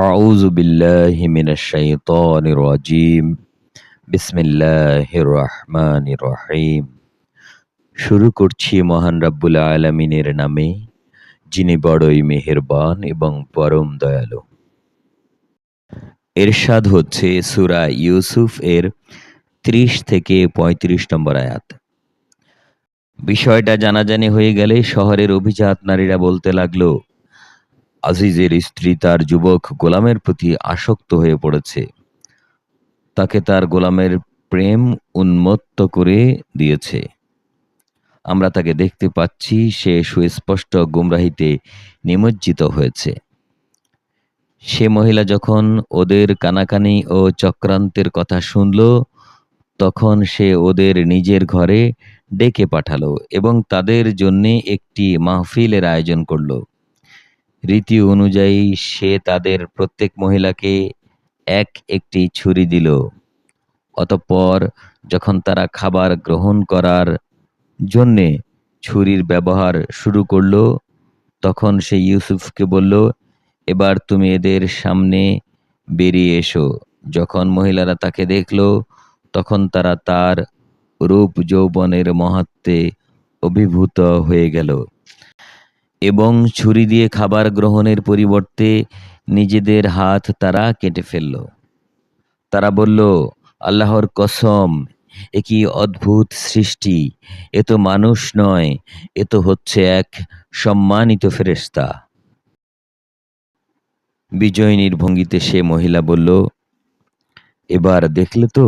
أعوذ بالله من الشيطان الرجيم بسم الله الرحمن الرحيم শুরু করছি মহান রাব্বুল আলামিনের নামে যিনি বড়ই মেহেরবান এবং পরম দয়ালু এরশাদ হচ্ছে সূরা ইউসুফ এর 30 থেকে 35 নম্বর আয়াত বিষয়টা জানাজানি হয়ে গেলে শহরের অভিজাত নারীরা বলতে লাগলো আজিজের স্ত্রী তার যুবক গোলামের প্রতি আসক্ত হয়ে পড়েছে। তাকে তার গোলামের প্রেম উন্মত্ত করে দিয়েছে। আমরা তাকে দেখতে পাচ্ছি, সে সুস্পষ্ট গুমরাহিতে নিমজ্জিত হয়েছে। সে মহিলা যখন ওদের কানাকানি ও চক্রান্তের কথা শুনল, তখন সে ওদের নিজের ঘরে ডেকে পাঠালো এবং তাদের জন্যে একটি মাহফিলের আয়োজন করল। রীতি অনুযায়ী সে তাদের প্রত্যেক মহিলাকে এক একটি ছুরি দিল। অতঃপর যখন তারা খাবার গ্রহণ করার জন্যে ছুরির ব্যবহার শুরু করল, তখন সে ইউসুফকে বলল, এবার তুমি এদের সামনে বেরিয়ে এসো। যখন মহিলারা তাকে দেখল, তখন তারা তার রূপ যৌবনের মহাত্মে অভিভূত হয়ে গেল। এবং ছুরি দিয়ে খাবার গ্রহণের পরিবর্তে নিজেদের হাত তারা কেটে ফেলল। তারা বলল, আল্লাহর কসম, এ কি অদ্ভুত সৃষ্টি। এ তো মানুষ নয়, এ তো হচ্ছে এক সম্মানিত ফেরেস্তা বিজয়িনীর ভঙ্গিতে সে মহিলা বলল, এবার দেখলে তো,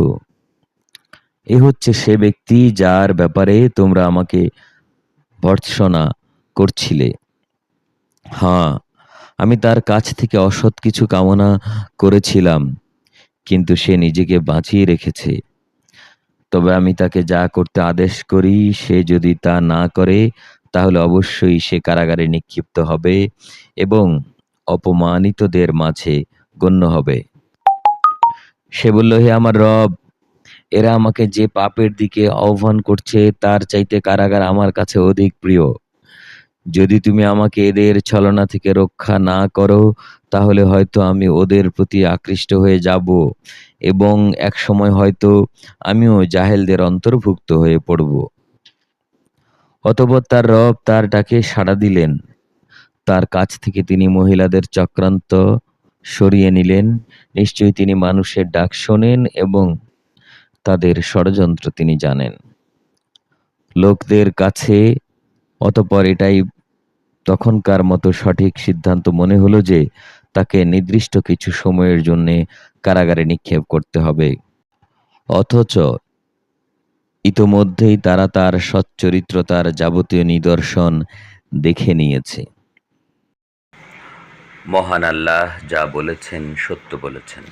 এ হচ্ছে সে ব্যক্তি যার ব্যাপারে তোমরা আমাকে ভর্ৎসনা করছিলে। হ্যাঁ আমি তার কাছ থেকে অসৎ কিছু কামনা করেছিলাম, কিন্তু সে নিজেকে বাঁচিয়ে রেখেছে। তবে আমি তাকে যা করতে আদেশ করি, সে যদি তা না করে, তাহলে অবশ্যই সে কারাগারে নিক্ষিপ্ত হবে এবং অপমানিতদের মাঝে গণ্য হবে। সে বলল, হে আমার রব, এরা আমাকে যে পাপের দিকে আহ্বান করছে, তার চাইতে কারাগার আমার কাছে অধিক প্রিয়। যদি তুমি আমাকে এদের ছলনা থেকে রক্ষা না করো, তাহলে হয়তো আমি ওদের প্রতি আকৃষ্ট হয়ে যাব এবং এক সময় হয়তো আমিও জাহেলদের অন্তর্ভুক্ত হয়ে পড়ব। অতপর তার রব তার ডাকে সাড়া দিলেন। তার কাছ থেকে তিনি মহিলাদের চক্রান্ত সরিয়ে নিলেন। নিশ্চয়ই তিনি মানুষের ডাক শোনেন এবং তাদের ষড়যন্ত্র তিনি জানেন। লোকদের কাছে অতপর এটাই তখনকার মতো সঠিক সিদ্ধান্ত মনে হলো যে তাকে নির্দিষ্ট কিছু সময়ের জন্য কারাগারে নিক্ষেপ করতে হবে। অথচ ইতোমধ্যেই তারা তার সচ্চরিত্রতার যাবতীয় নিদর্শন দেখে নিয়েছে। মহান আল্লাহ যা বলেছেন সত্য বলেছেন।